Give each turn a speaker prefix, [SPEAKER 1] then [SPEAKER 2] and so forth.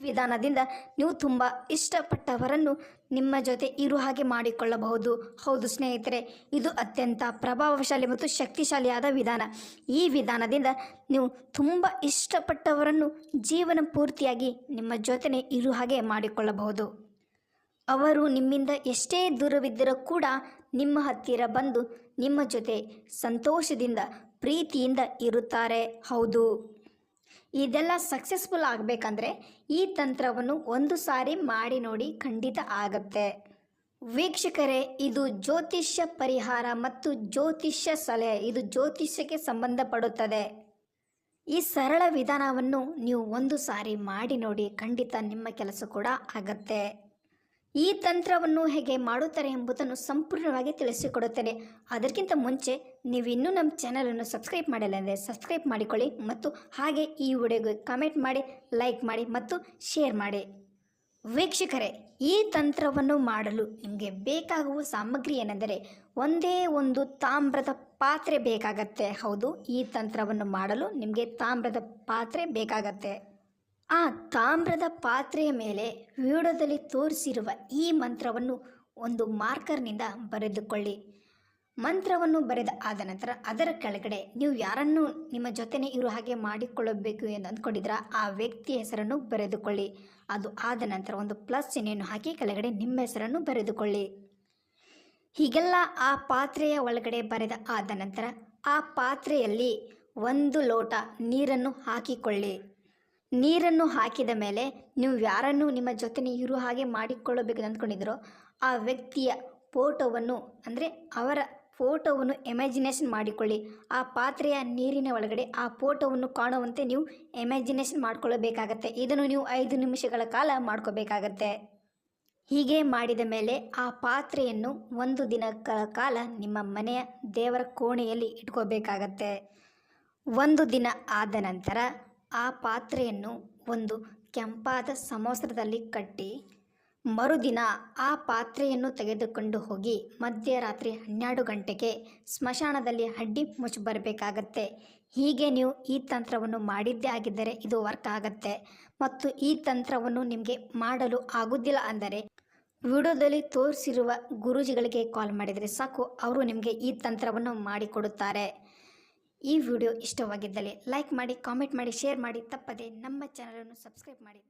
[SPEAKER 1] ವಿಧಾನದಿಂದ ನೀವು ತುಂಬ ಇಷ್ಟಪಟ್ಟವರನ್ನು ನಿಮ್ಮ ಜೊತೆ ಇರು ಹಾಗೆ ಮಾಡಿಕೊಳ್ಳಬಹುದು. ಹೌದು ಸ್ನೇಹಿತರೆ, ಇದು ಅತ್ಯಂತ ಪ್ರಭಾವಶಾಲಿ ಮತ್ತು ಶಕ್ತಿಶಾಲಿಯಾದ ವಿಧಾನ. ಈ ವಿಧಾನದಿಂದ ನೀವು ತುಂಬ ಇಷ್ಟಪಟ್ಟವರನ್ನು ಜೀವನ ಪೂರ್ತಿಯಾಗಿ ನಿಮ್ಮ ಜೊತೆನೇ ಇರು ಹಾಗೆ ಮಾಡಿಕೊಳ್ಳಬಹುದು. ಅವರು ನಿಮ್ಮಿಂದ ಎಷ್ಟೇ ದೂರವಿದ್ದರೂ ಕೂಡ ನಿಮ್ಮ ಹತ್ತಿರ ಬಂದು ನಿಮ್ಮ ಜೊತೆ ಸಂತೋಷದಿಂದ, ಪ್ರೀತಿಯಿಂದ ಇರುತ್ತಾರೆ. ಹೌದು. ಇದೆಲ್ಲ ಸಕ್ಸಸ್ಫುಲ್ ಆಗಬೇಕಂದ್ರೆ ಈ ತಂತ್ರವನ್ನು ಒಂದು ಸಾರಿ ಮಾಡಿ ನೋಡಿ ಖಂಡಿತ ಆಗತ್ತೆ. ವೀಕ್ಷಕರೇ, ಇದು ಜ್ಯೋತಿಷ್ಯ ಪರಿಹಾರ ಮತ್ತು ಜ್ಯೋತಿಷ್ಯ ಸಲಹೆ, ಇದು ಜ್ಯೋತಿಷ್ಯಕ್ಕೆ ಸಂಬಂಧಪಡುತ್ತದೆ. ಈ ಸರಳ ವಿಧಾನವನ್ನು ನೀವು ಒಂದು ಸಾರಿ ಮಾಡಿ ನೋಡಿ ಖಂಡಿತ ನಿಮ್ಮ ಕೆಲಸ ಕೂಡ ಆಗತ್ತೆ. ಈ ತಂತ್ರವನ್ನು ಹೇಗೆ ಮಾಡುತ್ತಾರೆ ಎಂಬುದನ್ನು ಸಂಪೂರ್ಣವಾಗಿ ತಿಳಿಸಿಕೊಡುತ್ತೇನೆ. ಅದಕ್ಕಿಂತ ಮುಂಚೆ ನೀವು ಇನ್ನೂ ನಮ್ಮ ಚಾನಲನ್ನು ಸಬ್ಸ್ಕ್ರೈಬ್ ಮಾಡಿಲ್ಲ ಅಂದರೆ ಸಬ್ಸ್ಕ್ರೈಬ್ ಮಾಡಿಕೊಳ್ಳಿ ಮತ್ತು ಹಾಗೆ ಈ ವಿಡಿಯೋಗೆ ಕಮೆಂಟ್ ಮಾಡಿ ಲೈಕ್ ಮಾಡಿ ಮತ್ತು ಶೇರ್ ಮಾಡಿ. ವೀಕ್ಷಕರೇ, ಈ ತಂತ್ರವನ್ನು ಮಾಡಲು ನಿಮಗೆ ಬೇಕಾಗುವ ಸಾಮಗ್ರಿ ಏನೆಂದರೆ ಒಂದೇ ಒಂದು ತಾಮ್ರದ ಪಾತ್ರೆ ಬೇಕಾಗತ್ತೆ. ಹೌದು, ಈ ತಂತ್ರವನ್ನು ಮಾಡಲು ನಿಮಗೆ ತಾಮ್ರದ ಪಾತ್ರೆ ಬೇಕಾಗತ್ತೆ. ಆ ತಾಮ್ರದ ಪಾತ್ರೆಯ ಮೇಲೆ ವಿಡಿಯೋದಲ್ಲಿ ತೋರಿಸಿರುವ ಈ ಮಂತ್ರವನ್ನು ಒಂದು ಮಾರ್ಕರ್ನಿಂದ ಬರೆದುಕೊಳ್ಳಿ. ಮಂತ್ರವನ್ನು ಬರೆದ ಆದ ನಂತರ ಅದರ ಕೆಳಗಡೆ ನೀವು ಯಾರನ್ನು ನಿಮ್ಮ ಜೊತೆನೇ ಇರೋ ಹಾಗೆ ಮಾಡಿಕೊಳ್ಳಬೇಕು ಎಂದು ಅಂದ್ಕೊಂಡಿದ್ರ ಆ ವ್ಯಕ್ತಿಯ ಹೆಸರನ್ನು ಬರೆದುಕೊಳ್ಳಿ. ಅದು ಆದ ನಂತರ ಒಂದು ಪ್ಲಸ್ ಚಿಹ್ನೆಯನ್ನು ಹಾಕಿ ಕೆಳಗಡೆ ನಿಮ್ಮ ಹೆಸರನ್ನು ಬರೆದುಕೊಳ್ಳಿ. ಹೀಗೆಲ್ಲ ಆ ಪಾತ್ರೆಯ ಒಳಗಡೆ ಬರೆದ ಆದ ನಂತರ ಆ ಪಾತ್ರೆಯಲ್ಲಿ ಒಂದು ಲೋಟ ನೀರನ್ನು ಹಾಕಿಕೊಳ್ಳಿ. ನೀರನ್ನು ಹಾಕಿದ ಮೇಲೆ ನೀವು ಯಾರನ್ನು ನಿಮ್ಮ ಜೊತೆನೇ ಇರು ಹಾಗೆ ಮಾಡಿಕೊಳ್ಳಬೇಕು ಅಂದ್ಕೊಂಡಿದ್ರೋ ಆ ವ್ಯಕ್ತಿಯ ಫೋಟೋವನ್ನು, ಅಂದರೆ ಅವರ ಫೋಟೋವನ್ನು ಎಮ್ಯಾಜಿನೇಷನ್ ಮಾಡಿಕೊಳ್ಳಿ. ಆ ಪಾತ್ರೆಯ ನೀರಿನ ಒಳಗಡೆ ಆ ಫೋಟೋವನ್ನು ಕಾಣುವಂತೆ ನೀವು ಎಮ್ಯಾಜಿನೇಷನ್ ಮಾಡಿಕೊಳ್ಳಬೇಕಾಗತ್ತೆ. ಇದನ್ನು ನೀವು ಐದು ನಿಮಿಷಗಳ ಕಾಲ ಮಾಡ್ಕೋಬೇಕಾಗತ್ತೆ. ಹೀಗೆ ಮಾಡಿದ ಮೇಲೆ ಆ ಪಾತ್ರೆಯನ್ನು ಒಂದು ದಿನಗಳ ಕಾಲ ನಿಮ್ಮ ಮನೆಯ ದೇವರ ಕೋಣೆಯಲ್ಲಿ ಇಟ್ಕೋಬೇಕಾಗತ್ತೆ. ಒಂದು ದಿನ ಆದ ನಂತರ ಆ ಪಾತ್ರೆಯನ್ನು ಒಂದು ಕೆಂಪಾದ ಸಮವಸ್ತ್ರದಲ್ಲಿ ಕಟ್ಟಿ, ಮರುದಿನ ಆ ಪಾತ್ರೆಯನ್ನು ತೆಗೆದುಕೊಂಡು ಹೋಗಿ ಮಧ್ಯರಾತ್ರಿ ಹನ್ನೆರಡು ಗಂಟೆಗೆ ಸ್ಮಶಾನದಲ್ಲಿ ಅಡ್ಡಿ ಮುಚ್ಚಿ ಬರಬೇಕಾಗತ್ತೆ. ಹೀಗೆ ನೀವು ಈ ತಂತ್ರವನ್ನು ಮಾಡಿದ್ದೇ ಆಗಿದ್ದರೆ ಇದು ವರ್ಕ್ ಆಗತ್ತೆ. ಮತ್ತು ಈ ತಂತ್ರವನ್ನು ನಿಮಗೆ ಮಾಡಲು ಆಗುವುದಿಲ್ಲ ಅಂದರೆ ವಿಡಿಯೋದಲ್ಲಿ ತೋರಿಸಿರುವ ಗುರೂಜಿಗಳಿಗೆ ಕಾಲ್ ಮಾಡಿದರೆ ಸಾಕು, ಅವರು ನಿಮಗೆ ಈ ತಂತ್ರವನ್ನು ಮಾಡಿಕೊಡುತ್ತಾರೆ. ಈ ವಿಡಿಯೋ ಇಷ್ಟವಾಗಿದ್ದಲ್ಲಿ ಲೈಕ್ ಮಾಡಿ ಕಾಮೆಂಟ್ ಮಾಡಿ ಶೇರ್ ಮಾಡಿ. ತಪ್ಪದೆ ನಮ್ಮ ಚಾನಲನ್ನು ಸಬ್ಸ್ಕ್ರೈಬ್ ಮಾಡಿ.